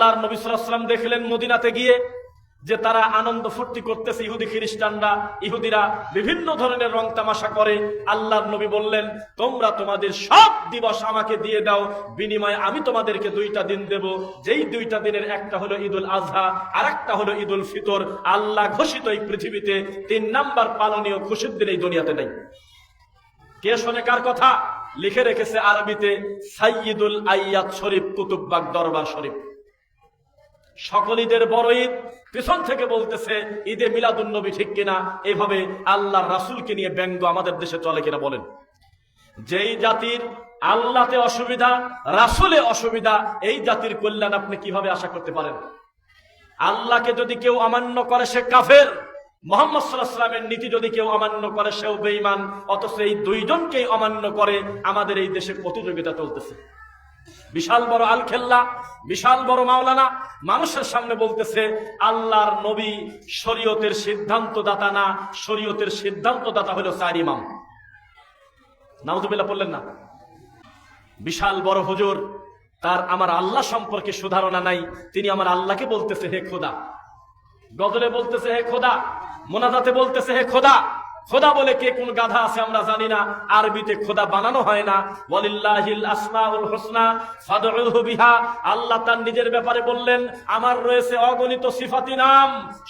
আল্লাহর নবী সাল্লাম দেখলেন মদিনাতে গিয়ে যে তারা আনন্দ ফুর্তি করতেছে ইহুদি খ্রিস্টানরা, ইহুদিরা বিভিন্ন ধরনের রং তামাশা করে। আল্লাহর নবী বললেন, তোমরা তোমাদের সব দিবস আমাকে দিয়ে দাও, বিনিময়ে আমি তোমাদেরকে দুইটা দিন দেব। যেই দুইটা দিনের একটা হলো ঈদুল আজহা আর একটা হলো ঈদুল ফিতর। আল্লাহ ঘোষিত এই পৃথিবীতে তিন নাম্বার পালনীয় খুশির দিন এই দুনিয়াতে নেই। কে শোনে কার কথা? লিখে রেখেছে আরবিতে সাইয়দুল আইয়াত শরীফ, কুতুববাগ দরবার শরীফ। সকল ঈদের বড় ঈদ পিছন থেকে বলতেছে, ঈদে মিলাদুন নবী ঠিক কিনা? এইভাবে আল্লাহ রাসূলকে নিয়ে ব্যঙ্গ আমাদের দেশে চলে কিনা বলেন। যেই জাতির আল্লাহতে অসুবিধা, রাসূলে অসুবিধা, এই জাতির কল্যাণ আপনি কীভাবে আশা করতে পারেন? আল্লাহকে যদি কেউ অমান্য করে সে কাফের, মোহাম্মদ সাল্লাহ সাল্লামের নীতি যদি কেউ অমান্য করে সেও বেঈমান, অথচ এই দুইজনকেই অমান্য করে আমাদের এই দেশে প্রতিযোগিতা চলতেছে। বিশাল বড় আল খেল্লা বিশাল বড় মাওলানা মানুষের সামনে বলতেছে, আল্লাহর নবী শরীয়তের সিদ্ধান্ত দাতা না, শরীয়তের সিদ্ধান্ত দাতা হলো চার ইমাম। নাউজুবিল্লাহ বললেন না? বিশাল বড় হুজুর, তার আমার আল্লাহ সম্পর্কে সুধারণা নাই, তিনি আমার আল্লাহকে বলতেছে, হে খোদা। গজলে বলতেছে, হে খোদা। মোনাজাতে বলতেছে, হে খোদা। খোদা বলে কে কোন গাধা আছে আমরা জানি না। আরবিতে খোদা বানানো হয় না। ওয়ালিল্লাহিল আসমাউল হুসনা ফাদউহু বিহা। আল্লাহ তার নিজের ব্যাপারে বললেন, আমার রয়েছে অগণিত সিফাতি নাম,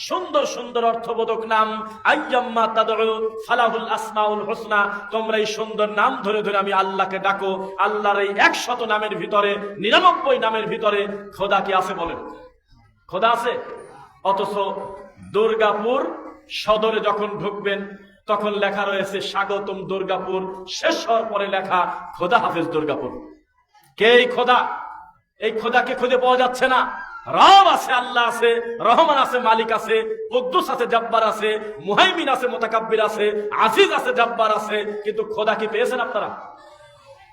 সুন্দর সুন্দর অর্থবোধক নাম। আইয়াম্মা তাদউ ফালাহুল আসমাউল হুসনা। তোমরা এই সুন্দর নাম ধরে ধরে আমি আল্লাহকে ডাকো। আল্লাহর এই একশত নামের ভিতরে, নিরানব্বই নামের ভিতরে খোদা কি আছে বলেন? খোদা আছে? অথচ দুর্গাপুর সদরে যখন ঢুকবেন তখন লেখা রয়েছে, স্বাগতম দুর্গাপুর। শেষ হওয়ার পরে লেখা, খোদা হাফেজ দুর্গাপুর। কে এই খোদা? এই খোদাকে খুঁজে পাওয়া যাচ্ছে না। রব আছে, আল্লাহ আছে, রহমান আছে, মালিক আছে, কুদ্দুস আছে, জব্বার আছে, মুহাইমিন আছে, মোতাকাব্বির আছে, আজিজ আছে, জব্বার আছে, কিন্তু খোদা কি পেয়েছেন আপনারা?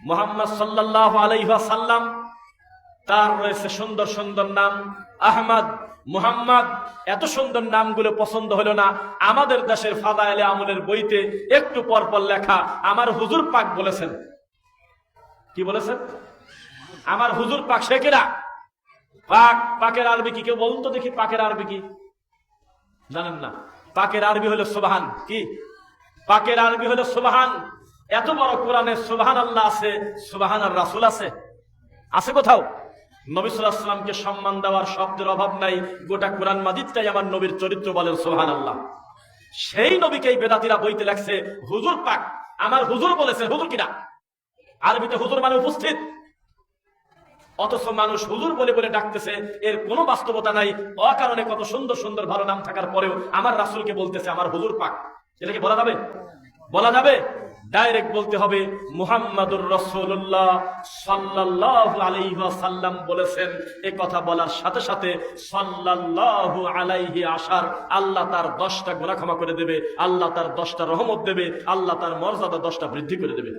মোহাম্মদ সাল্লাল্লাহু আলাইহি ওয়াসাল্লাম তার রয়েছে সুন্দর সুন্দর নাম আহমদ, মুহাম্মদ। এত সুন্দর নামগুলো পছন্দ হলো না। আমাদের দেশের ফাদাইলে আমলের বইতে একটু পর পর লেখা, আমার হুজুর পাক বলেছেন। কি বলেছেন? আমার হুজুর পাক কিনা? পাক, পাকের আরবি কি? কেউ বলুন তো দেখি, পাকের আরবি কি? জানেন না। পাকের আরবি হলো সুবাহান। কি? পাকের আরবি হলো সুবাহান। এত বড় কোরআনে সুবাহান আল্লাহ আছে সুবাহান আর রাসুল আছে। আছে কোথাও? নবী সাল্লামকে সম্মান দেওয়ার শব্দের অভাব নাই, গোটা কোরআন মাজিদটাই আমার নবীর চরিত্র বলেন সোহান আল্লাহ সেই নবীকে বেদাতিরা বইতে লাগছে হুজুর পাক। আমার হুজুর বলেছে, হুজুর কিনা? আরবিতে হুজুর মানে উপস্থিত। অথচ মানুষ হুজুর বলে বলে ডাকতেছে, এর কোনো বাস্তবতা নাই। অকারণে কত সুন্দর সুন্দর ভালো নাম থাকার পরেও আমার রাসূলকে বলতেছে, আমার হুজুর পাক। এটা কি বলা যাবে? বলা যাবে? ডাইরেক্ট বলতে হবে, মুহাম্মাদুর রসুল্লাহ সাল্লাহ আলাইহি সাল্লাম বলেছেন, এ কথা বলার সাথে সাথে সাল্লাহ আলাইহি আসার আল্লাহ তার দশটা গুনাহ ক্ষমা করে দেবে, আল্লাহ তার দশটা রহমত দেবে, আল্লাহ তার মর্যাদা দশটা বৃদ্ধি করে দেবে।